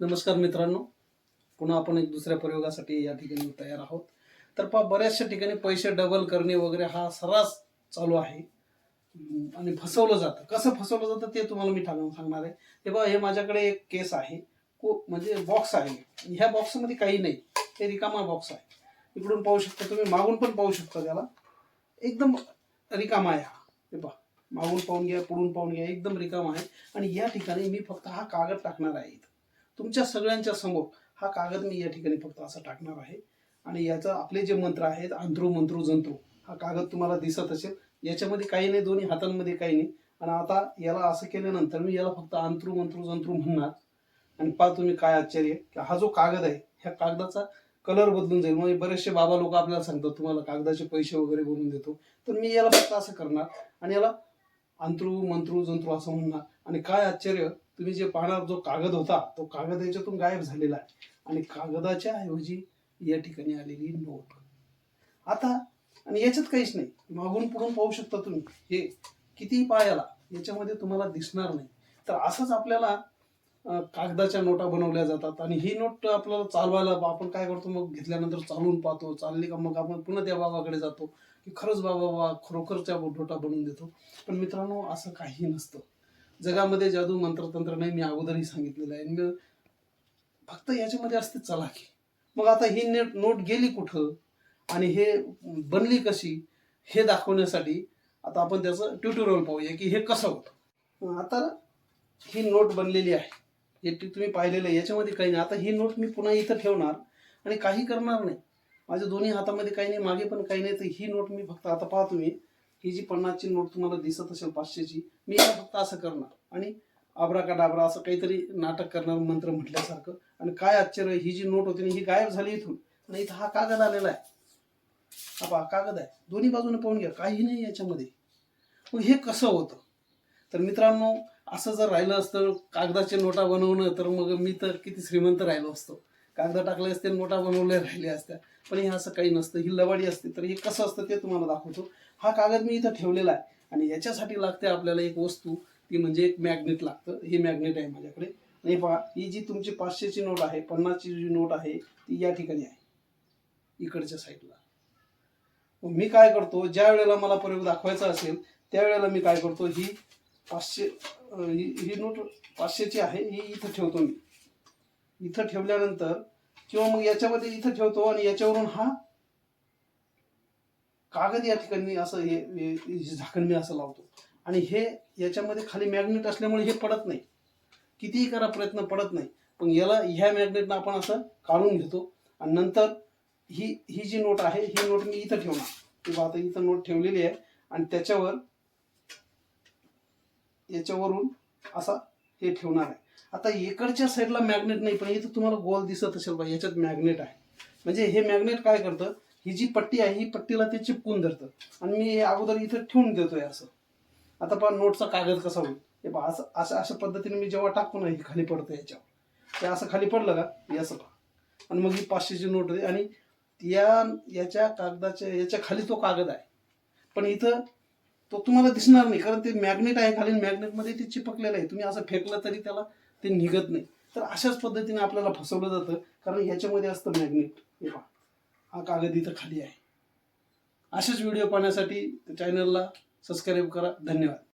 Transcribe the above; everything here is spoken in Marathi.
नमस्कार मित्रांनो. पुन्हा आपण एक दुसऱ्या प्रयोगासाठी या ठिकाणी तयार आहोत. तर पहा बऱ्याचशा ठिकाणी पैसे डबल करणे वगैरे हा सर्रास चालू आहे. आणि फसवलं जातं. कसं फसवलं जातं ते तुम्हाला मी सांग- सांगणार आहे. हे बघा हे माझ्याकडे एक केस आहे. को म्हणजे बॉक्स आहे. ह्या बॉक्समध्ये काही नाही. हे रिकामा बॉक्स आहे. इकडून पाहू शकता तुम्ही मागून पण पाहू शकता त्याला. एकदम रिकामा आहे हा. हे पहा मागून पाहून घ्या पुढून पाहून घ्या एकदम रिकामा आहे. आणि या ठिकाणी मी फक्त हा कागद टाकणार आहे इथं. तुमच्या सगळ्यांच्या समोर हा कागद मी या ठिकाणी फक्त असा टाकणार आहे. आणि याचा आपले जे मंत्र आहेत अंतरू मंत्रू जंत्रू हा कागद तुम्हाला दिसत असेल. याच्यामध्ये काही नाही दोन्ही हातांमध्ये काही नाही. आणि आता याला असं केल्यानंतर मी याला फक्त अंत्रु मंत्रू जंत्रू म्हणणार. आणि पहा तुम्ही काय आश्चर्य की हा जो कागद आहे ह्या कागदाचा कलर बदलून जाईल. म्हणजे बरेचसे बाबा लोक आपल्याला सांगतात तुम्हाला कागदाचे पैसे वगैरे बनवून देतो. तर मी याला फक्त असं करणार. आणि याला अंतरू मंत्रू जंत्रू असं म्हणणार. आणि काय आश्चर्य तुम्ही जे पाहणार जो कागद होता तो कागद याच्यातून गायब झालेला आहे. आणि कागदाच्या ऐवजी या ठिकाणी आलेली नोट. आता आणि याच्यात काहीच नाही. मागून पुढून पाहू शकता तुम्ही हे कितीही पायाला याच्यामध्ये तुम्हाला दिसणार नाही. तर असंच आपल्याला कागदाच्या नोटा बनवल्या जातात. आणि ही नोट आपल्याला चालवायला आपण काय करतो मग घेतल्यानंतर चालवून पाहतो चालली का मग आपण पुन्हा त्या बाबाकडे जातो की खरंच बाबा बा खरोखरच्या नोटा बनवून देतो. पण मित्रांनो असं काही नसतं. जगामध्ये जादू मंत्रतंत्र नाही मी अगोदरही सांगितलेलं आहे. आणि मी फक्त याच्यामध्ये असते चलाखी मग आता ही नेट नोट गेली कुठं? आणि हे बनली कशी? हे दाखवण्यासाठी आता आपण त्याचं ट्युटोरियल पाहूया की हे कसं होतं. आता ही नोट बनलेली आहे. हे तुम्ही पाहिलेलं आहे. याच्यामध्ये काही नाही. आता ही नोट मी पुन्हा इथं ठेवणार आणि काही करणार नाही. माझ्या दोन्ही हातामध्ये काही नाही मागे पण काही नाही. तर ही नोट मी फक्त आता पाहतो मी. ही जी पन्नासची नोट तुम्हाला दिसत असेल पाचशेची मी फक्त असं करणार. आणि आबरा का डाबरा असं काहीतरी नाटक करणार मंत्र म्हटल्यासारखं. आणि काय आश्चर्य ही जी नोट होती ना ही गायब झाली इथून. आणि इथं हा कागद आलेला आहे. हा पहा कागद आहे. दोन्ही बाजूने पाहून घ्या. काही नाही याच्यामध्ये. मग हे कसं होतं? तर मित्रांनो असं जर राहिलं असतं कागदाचे नोटा बनवणं तर मग मी तर किती श्रीमंत राहिलो असतो. कागद टाकले असते नोटा बनवल्या राहिल्या असत्या. पण हे असं काही नसतं. ही लवाडी असते. तर हे कसं असतं ते तुम्हाला दाखवतो. हा कागद मी इथं ठेवलेला आहे. आणि याच्यासाठी लागते आपल्याला एक वस्तू. ती म्हणजे एक मॅग्नेट लागतं. हे मॅग्नेट आहे माझ्याकडे. आणि पहा ही जी तुमची पाचशेची नोट आहे पन्नासची जी नोट आहे ती या ठिकाणी आहे. इकडच्या साईडला मग मी काय करतो ज्या वेळेला मला प्रयोग दाखवायचा असेल त्यावेळेला मी काय करतो ही पाचशे ही ही नोट पाचशेची आहे ही इथं ठेवतो मी. इथं ठेवल्यानंतर किंवा मग याच्यामध्ये इथं ठेवतो आणि याच्यावरून हा कागद या ठिकाणी असं हे झाकण मी असं लावतो. आणि हे याच्यामध्ये खाली मॅग्नेट असल्यामुळे हे पडत नाही. कितीही करा प्रयत्न पडत नाही. पण याला ह्या मॅग्नेटनं आपण असं काढून घेतो. आणि नंतर ही ही जी नोट आहे ही नोट मी इथं ठेवणार. किंवा आता इथं नोट ठेवलेली आहे. आणि त्याच्यावर याच्यावरून असा हे ठेवणार आहे. आता इकडच्या साईडला मॅग्नेट नाही पण इथं तुम्हाला गोल दिसत असेल बा याच्यात मॅग्नेट आहे. म्हणजे हे मॅग्नेट काय करतं? ही जी पट्टी आहे ही पट्टीला ते चिपकून धरतं. आणि मी हे अगोदर इथं ठेवून देतोय असं. आता पहा नोटचा कागद कसा होईल? हे पहा असं असं अशा पद्धतीने मी जेव्हा टाकतो ना हे खाली पडतं याच्यावर. ते असं खाली पडलं का? हे असं पहा. आणि मग ही पाचशेची नोट होते. आणि या याच्या कागदाच्या याच्या खाली तो कागद आहे. पण इथं तो तुम्हाला दिसणार नाही कारण ते मॅग्नेट आहे खाली. मॅग्नेटमध्ये ते चिपकलेलं आहे. तुम्ही असं फेकलं तरी त्याला ते निघत नाही. तर अशाच पद्धतीने आपल्याला फसवलं जातं कारण याच्यामध्ये असतं मॅग्नेट हे पहा. हा कागद इथं खाली आहे. असेच व्हिडिओ पाहण्यासाठी चॅनलला सबस्क्राईब करा. धन्यवाद.